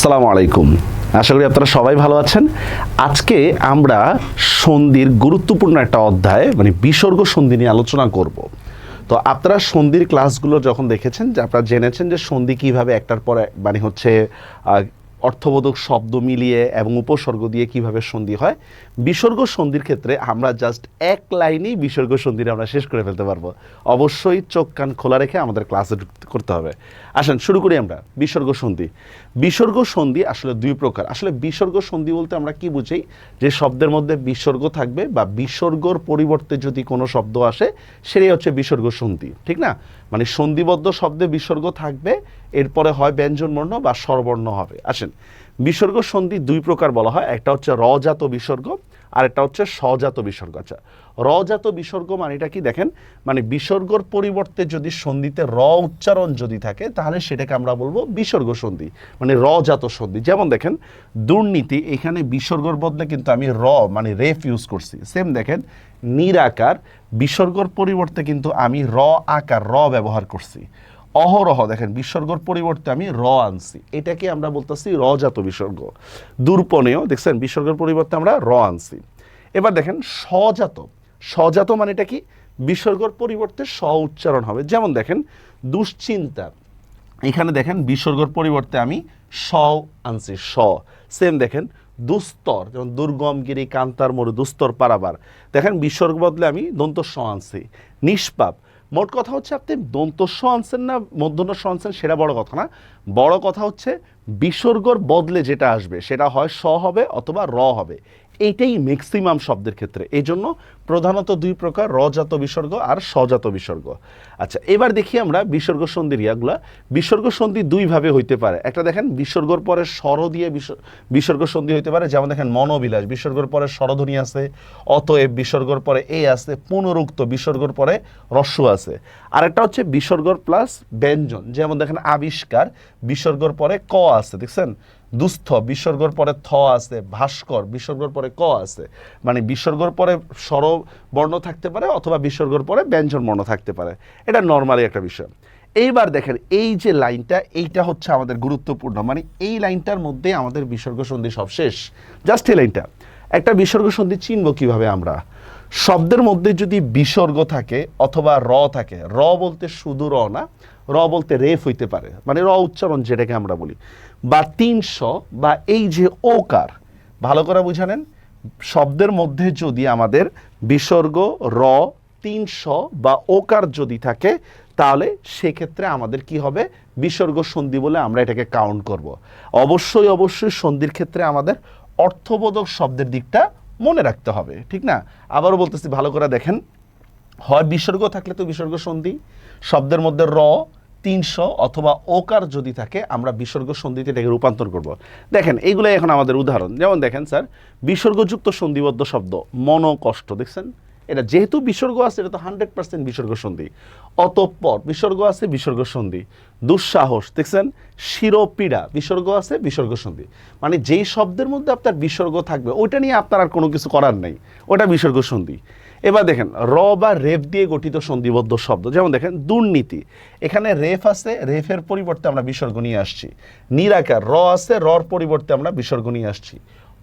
আসসালামু আলাইকুম। আশা করি আপনারা সবাই ভালো আছেন। আজকে আমরা সন্ধির গুরুত্বপূর্ণ একটা অধ্যায় মানে বিসর্গ সন্ধি নিয়ে আলোচনা করব। তো আপনারা সন্ধির ক্লাসগুলো যখন দেখেছেন, যে আপনারা জেনেছেন যে সন্ধি কীভাবে একটার পর মানে হচ্ছে অর্থবোধক শব্দ মিলিয়ে এবং উপসর্গ দিয়ে কীভাবে সন্ধি হয়, বিসর্গ সন্ধির ক্ষেত্রে আমরা জাস্ট এক লাইনেই বিসর্গ সন্ধির আমরা শেষ করে ফেলতে পারব। অবশ্যই চোখ কান খোলা রেখে আমাদের ক্লাসে করতে হবে। আসেন, শুরু করি আমরা, বিসর্গ সন্ধি। বিসর্গ সন্ধি আসলে দুই প্রকার। আসলে বিসর্গ সন্ধি বলতে আমরা কি বুঝি? যে শব্দের মধ্যে বিসর্গ থাকবে বা বিসর্গর পরিবর্তে যদি কোনো শব্দ আসে, সেটাই হচ্ছে বিসর্গ সন্ধি, ঠিক না? মানে সন্ধিবদ্ধ শব্দে বিসর্গ থাকবে, এরপরে হয় ব্যঞ্জনবর্ণ বা স্বরবর্ণ হবে। আসেন, বিসর্গ সন্ধি দুই প্রকার বলা হয়, একটা হচ্ছে রজাত বিসর্গ, আর একটা হচ্ছে স্বজাত বিসর্গ। আচ্ছা রজাত বিসর্গ মানে এটা কি দেখেন? মানে বিসর্গর পরিবর্তে যদি সন্ধিতে র উচ্চারণ যদি থাকে, তাহলে সেটাকে আমরা বলব বিসর্গ সন্ধি মানে রজাত সন্ধি। যেমন দেখেন, দুর্নীতি, এখানে বিসর্গর বদলে কিন্তু আমি র মানে রেফ ইউজ করছি। সেম দেখেন, নিরাকার, বিসর্গর পরিবর্তে কিন্তু আমি র আকার, র ব্যবহার করছি। অহরহ দেখেন, বিসর্গর পরিবর্তে আমি র আনছি। এটাকে আমরা বলতেছি রজাত বিসর্গ। দুর্পনেয় দেখছেন, বিসর্গের পরিবর্তে আমরা র আনছি। এবার দেখেন, স্বজাত স্বজাত মানে এটা কি? বিসর্গর পরিবর্তে স উচ্চারণ হবে। যেমন দেখেন, দুশ্চিন্তা। এখানে দেখেন, বিসর্গর পরিবর্তে আমি স আনছি স সেম দেখেন, দুস্তর, যেমন দুর্গমগিরি কান্তার মরু, দুস্তর পারাবার। দেখেন, বিসর্গ বদলে আমি দন্ত স আনছি, নিষ্পাপ। মোট কথা হচ্ছে, আপনি দন্ত স আনছেন না মধ্যন্য স আনছেন, সেটা বড় কথা না। বড় কথা হচ্ছে, বিসর্গর বদলে যেটা আসবে, সেটা হয় স হবে অথবা র হবে। এইটাই ম্যাক্সিমাম শব্দের ক্ষেত্রে। এই জন্য প্রধানত দুই প্রকার, রজাত বিসর্গ আর স্বজাত বিসর্গ। আচ্ছা এবার দেখি আমরা বিসর্গ সন্ধির ইয়াগুলা বিসর্গ সন্ধি দুইভাবে হইতে পারে। একটা দেখেন, বিসর্গর পরে স্বর দিয়ে বিসর্গ সন্ধি হইতে পারে। যেমন দেখেন, মনোবিলাস, বিসর্গর পরে স্বরধ্বনি আছে, অতএব বিসর্গর পরে এ আছে, পুনরুক্ত বিসর্গর পরে রস্য আছে। আরেকটা হচ্ছে বিসর্গর প্লাস ব্যঞ্জন। যেমন দেখেন, আবিষ্কার, বিসর্গর পরে ক আছে, দেখছেন? দুস্থ, বিসর্গর পরে থ আছে, ভাস্কর, বিসর্গর পরে ক আছে। মানে বিসর্গর পরে স্বর বর্ণ থাকতে পারে অথবা বিসর্গর পরে ব্যঞ্জন বর্ণ থাকতে পারে। এটা নর্মালি একটা বিষয়। এইবার দেখেন, এই যে লাইনটা, এইটা হচ্ছে আমাদের গুরুত্বপূর্ণ। মানে এই লাইনটার মধ্যে আমাদের বিসর্গ সন্ধি সব শেষ। জাস্ট এই লাইনটা। একটা বিসর্গ সন্ধি চিনব কীভাবে আমরা? শব্দের মধ্যে যদি বিসর্গ থাকে অথবা র থাকে, র বলতে শুধু র না, র বলতে রেফ হইতে পারে। মানে র উচ্চারণ যেটাকে আমরা বলি। বা তিনশো বা এই যে ওকার, ভালো করে বুঝানেন শব্দের মধ্যে যদি আমাদের বিসর্গ, র তিনশো বা ওকার যদি থাকে, তাহলে সেক্ষেত্রে আমাদের কি হবে? বিসর্গ সন্ধি বলে আমরা এটাকে কাউন্ট করব। অবশ্যই অবশ্যই সন্ধির ক্ষেত্রে আমাদের অর্থবোধক শব্দের দিকটা মনে রাখতে হবে, ঠিক না? আবারও বলতেছি, ভালো করে দেখেন। হয় বিসর্গ থাকলে তো বিসর্গ সন্ধি, শব্দের মধ্যে র, তিনশো অথবা ওকার যদি থাকে, আমরা বিসর্গ সন্ধিতে এটাকে রূপান্তর করব। দেখেন এইগুলো এখন আমাদের উদাহরণ। যেমন দেখেন, স্যার, বিসর্গযুক্ত সন্ধিবদ্ধ শব্দ, মনকষ্ট, দেখছেন? এটা যেহেতু বিসর্গ আছে, এটা তো হান্ড্রেড পার্সেন্ট বিসর্গ সন্ধি। অতঃপর বিসর্গ আছে, বিসর্গ সন্ধি। দুঃসাহস, দেখছেন? শিরোপীড়া, বিসর্গ আছে, বিসর্গ সন্ধি। মানে যেই শব্দের মধ্যে আপনার বিসর্গ থাকবে, ওইটা নিয়ে আপনার আর কোনো কিছু করার নেই। ওটা বিসর্গ সন্ধি। এবার দেখেন, র বা রেফ দিয়ে গঠিত সন্ধিবদ্ধ শব্দ। যেমন দেখেন, দুর্নীতি। এখানে রেফ আছে, রেফের পরিবর্তে আমরা বিসর্গ নিয়ে আসছি। নিরাকার, র আছে, রর পরিবর্তে আমরা বিসর্গ নিয়ে আসছি।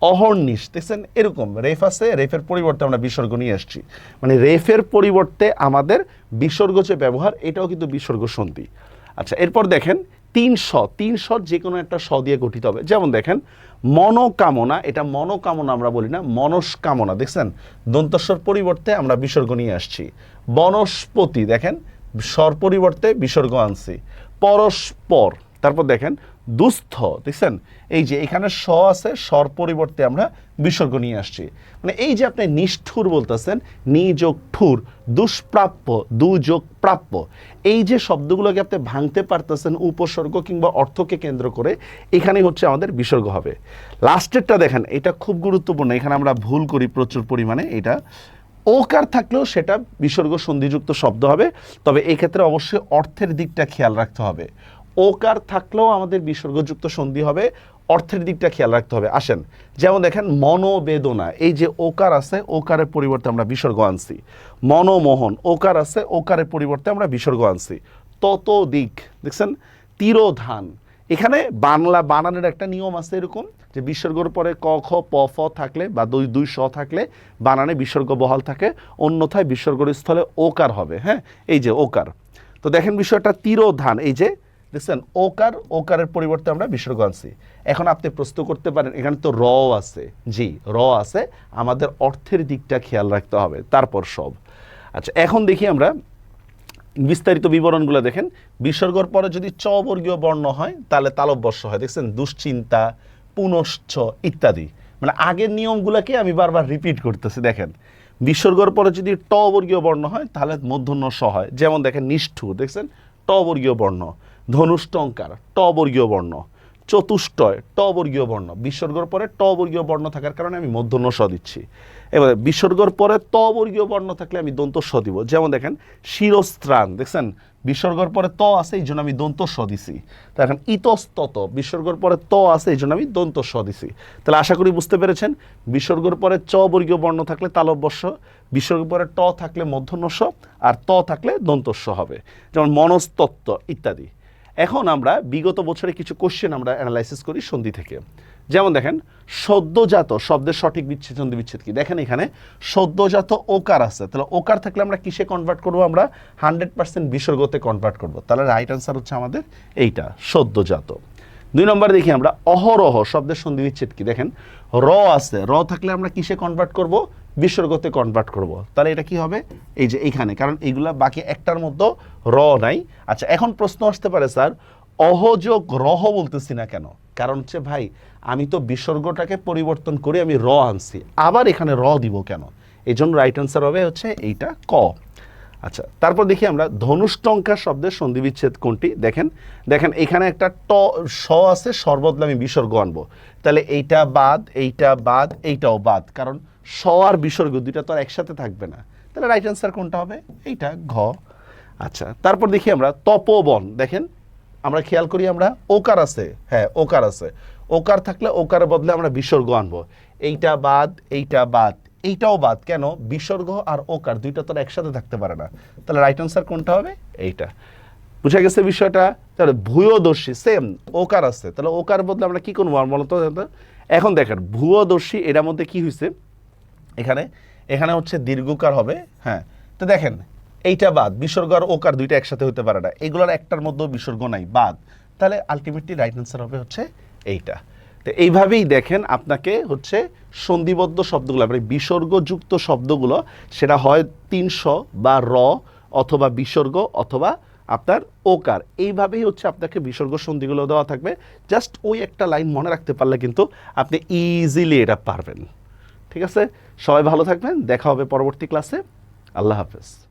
অহর্নিশ। দেখছেন, এরকম রেফ আছে, রেফের পরিবর্তে আমরা বিসর্গ নিয়ে আসছি। মানে রেফের পরিবর্তে আমাদের বিসর্গ যে ব্যবহার, এটাও কিন্তু বিসর্গ সন্ধি। আচ্ছা এরপর দেখেন, তিন স তিন স যে কোনো একটা স দিয়ে গঠিত হবে। যেমন দেখেন, মনোকামনা, এটা মনোকামনা আমরা বলি না, মনস্কামনা। দেখছেন, দন্তস্বর পরিবর্তে আমরা বিসর্গ নিয়ে আসছি। বনস্পতি, দেখেন, স্বর পরিবর্তে বিসর্গ আনছি। পরস্পর, তারপর দেখেন দুস্থ, দেখছেন? এই যে এখানে স আছে, স্বর পরিবর্তে আমরা বিসর্গ নিয়ে আসছি। মানে এই যে আপনি নিষ্ঠুর বলতেছেন নিযোগ ঠুর দুষ্প্রাপ্য দুযোগ প্রাপ্য এই যে শব্দগুলোকে আপনি ভাঙতে পারতেছেন উপসর্গ কিংবা অর্থকে কেন্দ্র করে এখানে হচ্ছে আমাদের বিসর্গ হবে। লাস্টেরটা দেখেন, এটা খুব গুরুত্বপূর্ণ, এখানে আমরা ভুল করি প্রচুর পরিমাণে এটা। ওকার থাকলেও সেটা বিসর্গ সন্ধিযুক্ত শব্দ হবে, তবে এই ক্ষেত্রে অবশ্যই অর্থের দিকটা খেয়াল রাখতে হবে। ওকার থাকলেও আমাদের বিসর্গযুক্ত সন্ধি হবে। অর্থের দিকটা খেয়াল রাখতে হবে। আসেন, যেমন দেখেন, মনোবেদনা। এই যে ওকার আছে, ওকারের পরিবর্তে আমরা বিসর্গ আনছি। মনোমোহন, ওকার আছে, ওকারের পরিবর্তে আমরা বিসর্গ আনছি। তত দিক দেখছেন? তিরোধান। এখানে বাংলা, বানানের একটা নিয়ম আছে এরকম, যে বিসর্গর পরে ক, খ, প, ফ থাকলে বা দুই দুই, স থাকলে বানানে বিসর্গ বহাল থাকে, অন্যথায় বিসর্গর স্থলে ওকার হবে হ্যাঁ? এই যে ওকার। তো দেখেন বিষয়টা, তিরোধান। এই যে দেখছেন, ওকার, ওকারের পরিবর্তে আমরা বিসর্গ আনছি। এখন আপনি প্রশ্ন করতে পারেন, এখানে তো র আছে। জি র আছে। আমাদের অর্থের দিকটা খেয়াল রাখতে হবে। তারপর সব। আচ্ছা এখন দেখি আমরা বিস্তারিত বিবরণগুলো দেখেন। বিসর্গর পরে যদি চ বর্গীয় বর্ণ হয়, তাহলে তালব্যস্য হয়। দেখছেন, দুশ্চিন্তা, পুনশ্চ ইত্যাদি। মানে আগের নিয়মগুলোকে আমি বারবার রিপিট করতেছি, দেখেন। বিসর্গর পরে যদি ট বর্গীয় বর্ণ হয়, তাহলে মধ্যন্য স হয়। যেমন দেখেন, নিষ্ঠুর, দেখছেন? ট বর্গীয় বর্ণ। ধনুষ্টঙ্কার ট বর্গীয় বর্ণ। চতুষ্টয় ট বর্গীয় বর্ণ। বিসর্গর পরে ট বর্গীয় বর্ণ থাকার কারণে আমি মধ্যন্য স দিচ্ছি। এবারে বিসর্গর পরে ত বর্গীয় বর্ণ থাকলে আমি দন্ত স দিব। যেমন দেখেন, শিরস্ত্রাণ, দেখছেন? বিসর্গর পরে ত আছে, এই জন্য আমি দন্ত স দিছি। তো এখন ইতস্তত, বিসর্গর পরে ত আছে, এই জন্য আমি দন্ত স দিছি। তাহলে আশা করি বুঝতে পেরেছেন? বিসর্গর পরে চ বর্গীয় বর্ণ থাকলে তালব্যস্য বিসর্গের পরে ট থাকলে মধ্যন্য স আর ত থাকলে দন্তস্ব হবে। যেমন মনস্তত্ত্ব, ইত্যাদি। এখন আমরা বিগত বছরে কিছু কোশ্চেন আমরা অ্যানালাইসিস করি সন্ধি থেকে। যেমন দেখেন, সদ্যজাত শব্দের সঠিক বিচ্ছেদ সন্ধি বিচ্ছেদ কি? দেখেন এখানে সদ্যজাত ওকার আছে। তাহলে ওকার থাকলে আমরা কিসে কনভার্ট করব? আমরা হান্ড্রেড পার্সেন্ট বিসর্গতে কনভার্ট করব। তাহলে রাইট আনসার হচ্ছে আমাদের এইটা, সদ্যজাত। দুই নম্বর দেখি আমরা, অহরহ, শব্দের সন্ধি বিচ্ছেদ কি? দেখেন, র আছে, র থাকলে আমরা কিসে কনভার্ট করব? বিসর্গতে কনভার্ট করব। তাহলে এটা কি হবে? এই যে এইখানে কারণ এইগুলা বাকি একটার মধ্যে র নাই। আচ্ছা এখন প্রশ্ন আসতে পারে, স্যার অহযোগ রহ বলতেছি না কেন? কারণ হচ্ছে, ভাই, আমি তো বিসর্গটাকে পরিবর্তন করে আমি র আনছি। আবার এখানে র দিব কেন? এই জন্য রাইট আনসার হবে হচ্ছে এইটা, ক। আচ্ছা তারপর দেখি আমরা ধনুষ্টঙ্কার শব্দের সন্ধি বিচ্ছেদ কোনটি? দেখেন দেখেন, এখানে একটা ট, স আছে, সর্বদলে আমি বিসর্গ আনব। তাহলে এইটা বাদ এইটা বাদ, এইটাও বাদ। কারণ স আর বিসর্গ দুইটা তো আর একসাথে থাকবে না। তাহলে রাইট অ্যান্সার কোনটা হবে? এইটা, ঘ। আচ্ছা তারপর দেখি আমরা তপবন। দেখেন, আমরা খেয়াল করি আমরা ওকার আছে। হ্যাঁ ওকার আছে। ওকার থাকলে ওকারের বদলে আমরা বিসর্গ আনব। এইটা বাদ এইটা বাদ। এইটাও বাদ। কেন? বিসর্গ আর ওকার দুইটা তো আর একসাথে থাকতে পারে না। তাহলে রাইট আনসার কোনটা হবে? এইটা। বুঝা গেছে বিষয়টা? তাহলে ভূয়দর্শী সেম ওকার আছে। তাহলে ওকার বদলে আমরা কি করব? বলতো এখন দেখেন, ভূয়দর্শী এটার মধ্যে কি হয়েছে এখানে এখানে হচ্ছে দীর্ঘকার হবে হ্যাঁ। তো দেখেন, এইটা বাদ। বিসর্গ আর ওকার দুইটা একসাথে হতে পারে না। এগুলোর একটার মধ্যেও বিসর্গ নাই, বাদ। তাহলে আলটিমেটলি রাইট অ্যান্সার হবে হচ্ছে এইটা। তো এইভাবেই দেখেন আপনাকে হচ্ছে সন্ধিবদ্ধ শব্দগুলো মানে বিসর্গযুক্ত শব্দগুলো, সেটা হয় তিনশো বা র অথবা বিসর্গ অথবা আপনার ওকার। এইভাবেই হচ্ছে আপনাকে বিসর্গ সন্ধিগুলো দেওয়া থাকবে। জাস্ট ওই একটা লাইন মনে রাখতে পারলে কিন্তু আপনি ইজিলি এটা পারবেন। ঠিক আছে? সবাই ভালো থাকবেন। দেখা হবে পরবর্তী ক্লাসে। আল্লাহ হাফেজ।